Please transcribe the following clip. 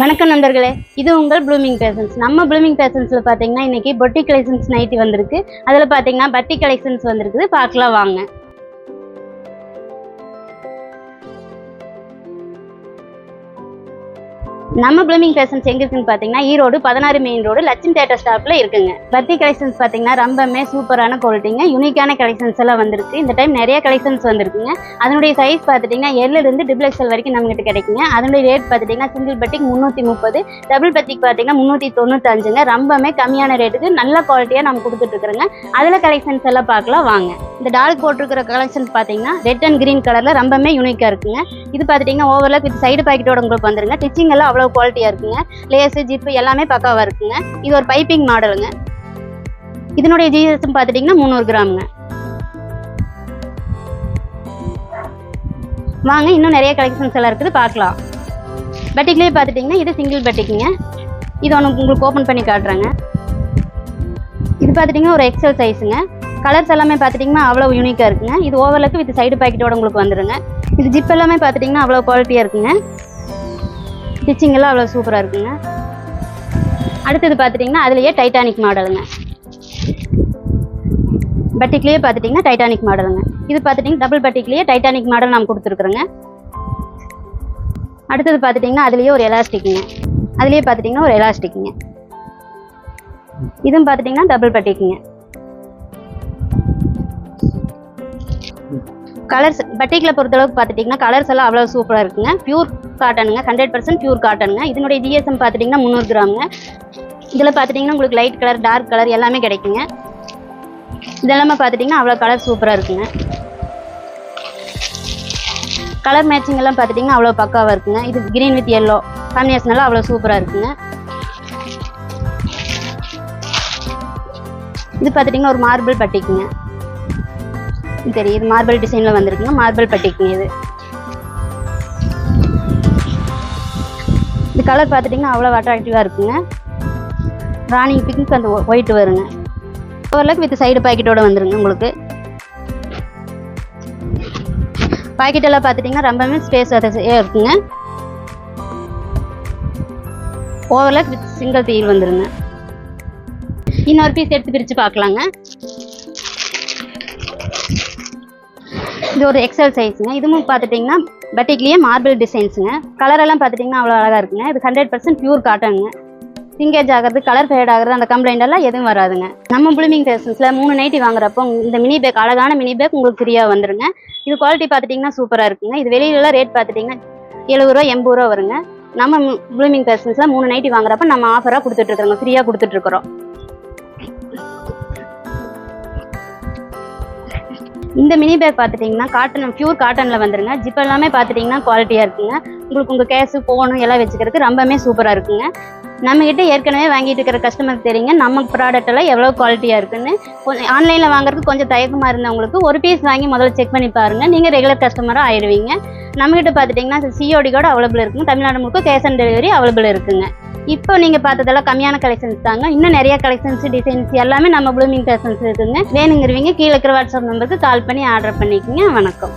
வணக்கம் நண்பர்களே. இது உங்கள் ப்ளூமிங் பேசன்ஸ் நம்ம ப்ளூமிங் பேசன்ஸில் பார்த்தீங்கன்னா இன்றைக்கி பொட்டி கலெக்ஷன்ஸ் நைட்டி வந்திருக்கு. அதில் பார்த்தீங்கன்னா பட்டி கலெக்ஷன்ஸ் வந்திருக்குது. பார்க்கலாம் வாங்க. நம்ம ப்ளூமிங் பேசன்ஸ் எங்கே இருக்குன்னு பார்த்தீங்கன்னா ஈரோடு பதினாறு மெயின் ரோடு லட்சம் தேட்டர் ஸ்டாப்பில் இருக்குங்க. பத்தி கலெக்ஷன்ஸ் பார்த்தீங்கன்னா ரொம்பவுமே சூப்பரான குவாலிட்டிங்க யூனிக்கான கலெக்ஷன்ஸ் எல்லாம் வந்திருக்கு. இந்த டைம் நிறைய கலெக்ஷன்ஸ் வந்திருக்குங்க. அதனுடைய சைஸ் பார்த்துட்டிங்கன்னா எல்ல டிபிள் எக்ஸல் வரைக்கும் நம்மகிட்ட கிடைக்குங்க. அதனுடைய ரேட் பார்த்துட்டிங்கன்னா சிங்கிள் பட்டிக்கு முந்நூற்றி முப்பது டபுள் பத்திக்கு பார்த்தீங்கன்னா முந்நூற்றி தொண்ணூத்தஞ்சுங்க. ரொம்பவுமே கம்மியான ரேட்டுக்கு நல்ல குவாலிட்டியாக நம்ம கொடுத்துட்டு இருக்கிறோங்க. அதில் கலெக்ஷன்ஸ் எல்லாம் பார்க்கலாம் வாங்க. இந்த டால் போட்டிருக்கிற கலெக்ஷன் பார்த்தீங்கன்னா ரெட் அண்ட் கிரீன் கலரில் ரொம்பவுமே யூனிக்காக இருக்குங்க. இது பார்த்துட்டிங்கன்னா ஓவர்லாக் வித் சைடு பாக்கெட்டோட உங்களுக்கு வந்துருங்க. டிச்சிங் எல்லாம் அவ்வளோ குவாலிட்டியாக இருக்குங்க. லேஸு ஜிப்பு எல்லாமே பக்காவாக இருக்குங்க. இது ஒரு பைப்பிங் மாடலுங்க இதனுடைய ஜிஎஸ்எம் பார்த்துட்டிங்கன்னா முந்நூறு கிராமுங்க. வாங்க இன்னும் நிறைய கலெக்ஷன்ஸ் எல்லாம் இருக்குது பார்க்கலாம். பட்டிக்லேயே பார்த்துட்டிங்கன்னா இது சிங்கிள் பட்டிக்குங்க இது ஒன்று உங்களுக்கு ஓப்பன் பண்ணி காட்டுறேங்க. இது பார்த்துட்டிங்கன்னா ஒரு எக்ஸல் சைஸுங்க கலர்ஸ் எல்லாமே பார்த்துட்டிங்கன்னா அவ்வளோ யூனிக்காக இருக்குங்க. இது ஓவர்லக்கு வித் சைடு பாக்கெட்டோட உங்களுக்கு வந்துடுங்க இது ஜிப் எல்லாமே பார்த்துட்டிங்கன்னா அவ்வளோ குவாலிட்டியாக இருக்குங்க. ஸ்டிச்சிங் எல்லாம் அவ்வளோ சூப்பராக இருக்குங்க. அடுத்தது பார்த்துட்டிங்கன்னா அதுலேயே டைட்டானிக் மாடலுங்க பட்டிக்லேயே பார்த்துட்டிங்கன்னா டைட்டானிக் மாடலுங்க இது பார்த்துட்டிங்கன்னா டபுள் பட்டிக்லேயே டைட்டானிக் மாடல் நாம் கொடுத்துருக்குறோங்க. அடுத்தது பார்த்துட்டிங்கன்னா அதுலேயே ஒரு எலாஸ்டிக்குங்க அதுலேயே பார்த்துட்டிங்கன்னா ஒரு எலாஸ்டிக்குங்க இதுவும் பார்த்துட்டிங்கன்னா டபுள் பட்டிக்குங்க கலர்ஸ் பட்டிக்கில் பொறுத்தளவுக்கு பார்த்துட்டிங்கன்னா கலர்ஸ் எல்லாம் அவ்வளோ சூப்பராக இருக்குங்க. பியூர் காட்டனுங்க ஹண்ட்ரட் பர்சன்ட் பியூர் காட்டனுங்க இதனுடைய ஜிஎஸ்எம் பார்த்துட்டிங்கன்னா முந்நூறு கிராமுங்க. இதில் பார்த்துட்டிங்கன்னா உங்களுக்கு லைட் கலர் டார்க் கலர் எல்லாமே கிடைக்குங்க. இதெல்லாமே பார்த்துட்டிங்கன்னா அவ்வளோ கலர் சூப்பராக இருக்குங்க. கலர் மேட்சிங் எல்லாம் பார்த்துட்டிங்கன்னா அவ்வளோ பக்காவாக இருக்குங்க. இது கிரீன் வித் எல்லோ காம்பினேஷன் எல்லாம் அவ்வளோ சூப்பராக இருக்குங்க. இது பார்த்துட்டிங்கன்னா ஒரு மார்பிள் பட்டிக்குங்க தெரியுது இது மார்பிள் டிசைனில் வந்திருக்குங்க மார்பிள் பட்டிக்குங்க இது. இந்த கலர் பார்த்துட்டிங்கன்னா அவ்வளோ அட்ராக்டிவாக இருக்குங்க. ராணி பிங்க் அந்த ஒயிட் வருங்க. ஓவர்லாக் வித் சைடு பாக்கெட்டோட வந்துருங்க உங்களுக்கு. பாக்கெட்டெல்லாம் பார்த்துட்டிங்கன்னா ரொம்பவே ஸ்பேஸ் இருக்குங்க. ஓவர்லாக் வித் சிங்கிள் தீல் வந்துருங்க. இன்னொரு பீஸ் எடுத்து பிரித்து பார்க்கலாங்க. இது ஒரு எக்ஸல் சைஸுங்க இதுவும் பார்த்துட்டிங்கன்னா பட்டிக்லேயே மார்பிள் டிசைன்ஸுங்க கலரெல்லாம் பார்த்துட்டிங்கன்னா அவ்வளோ அழகாக இருக்குங்க. இது ஹண்ட்ரட் பர்சன்ட் பியூர் காட்டனுங்க சிங்கேஜ் ஆகிறது கலர் ஃபேட் ஆகிறது அந்த கம்ப்ளைண்ட் எல்லாம் எதுவும் வராதுங்க. நம்ம ப்ளூமிங் ஃபேஷன்ஸில் மூணு நைட்டி வாங்குறப்போ இந்த மினி பேக் அழகான மினி பேக் உங்களுக்கு ஃப்ரீயாக வந்துருங்க. இது குவாலிட்டி பார்த்துட்டிங்கன்னா சூப்பராக இருக்குங்க. இது வெளியிலலாம் ரேட் பார்த்துட்டிங்கன்னா எழுபது ரூபா எண்பது ரூபா வருங்க. நம்ம ப்ளூமிங் ஃபேஷன்ஸில் மூணு நைட்டி வாங்குறப்ப நம்ம ஆஃபராக கொடுத்துட்ருக்குறோங்க ஃப்ரீயாக கொடுத்துட்ருக்குறோம் இந்த மினி பேக் பார்த்துட்டிங்கன்னா காட்டன் பியூர் காட்டனில் வந்துருங்க. ஜிப் எல்லாமே பார்த்துட்டிங்கன்னா குவாலிட்டியாக இருக்குங்க. உங்களுக்கு உங்கள் கேஸு ஃபோனு எல்லாம் வச்சுக்கிறதுக்கு ரொம்பவே சூப்பராக இருக்குங்க. நம்மக்கிட்ட ஏற்கனவே வாங்கிட்டு இருக்கிற கஸ்டமருக்கு தெரியுங்க. நம்ம ப்ராடக்ட் எல்லாம் எவ்வளோ குவாலிட்டியாக இருக்குன்னு. கொஞ்சம் ஆன்லைனில் வாங்குறதுக்கு கொஞ்சம் தயக்கமாக இருந்தவங்களுக்கு ஒரு பீஸ் வாங்கி முதல்ல செக் பண்ணி பாருங்கள் நீங்கள் ரெகுலர் கஸ்டமராக ஆயிடுவீங்க. நம்மக்கிட்ட பார்த்துட்டிங்கன்னா சிஓடி கூட அவைலபிள் இருக்குங்க. தமிழ்நாடு முழுக்க கேஷ் ஆன் டெலிவரி அவைலபிள் இருக்குங்க. இப்போ நீங்கள் பார்த்ததெல்லாம் கம்மியான கலெக்ஷன்ஸ் தாங்க. இன்னும் நிறைய கலெக்ஷன்ஸ் டிசைன்ஸ் எல்லாமே நம்ம ப்ளூமிங் கலெக்ஷன்ஸ் இருக்குங்க. வேணுங்கிறவங்க கீழே இருக்கிற வாட்ஸ்அப் நம்பருக்கு கால் பண்ணி ஆர்டர் பண்ணிக்கோங்க. வணக்கம்.